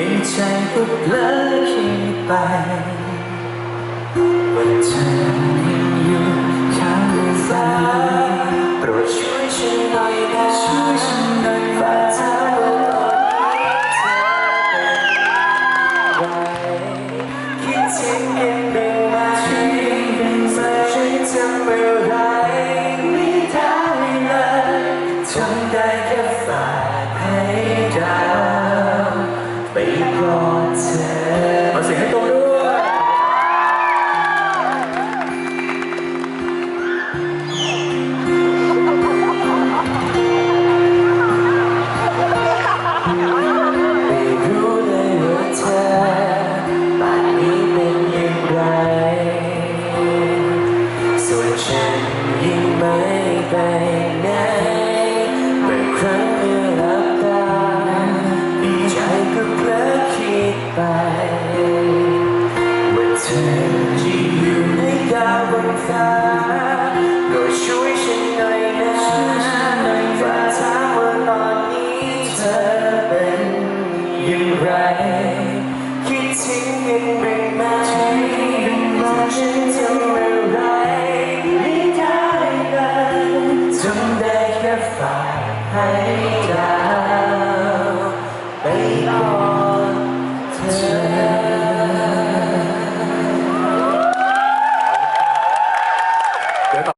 ในใจก็เลิกคิดไปว่าเธอยังอยู่ข้างซ้ายโปรดช่วยฉันหน่อยนะช่วยฉันหน่อยฝากเธอไปคิดถึงกันได้ไหมช่วยกันใจช่วยทำเมื่อไรไม่ได้เลยทำได้ ไปไหนเมื่อครั้งเมื่อหลับตาใจก็เพลิดคิดไปว่าเธอจะอยู่ในดาวบนฟ้า Hey.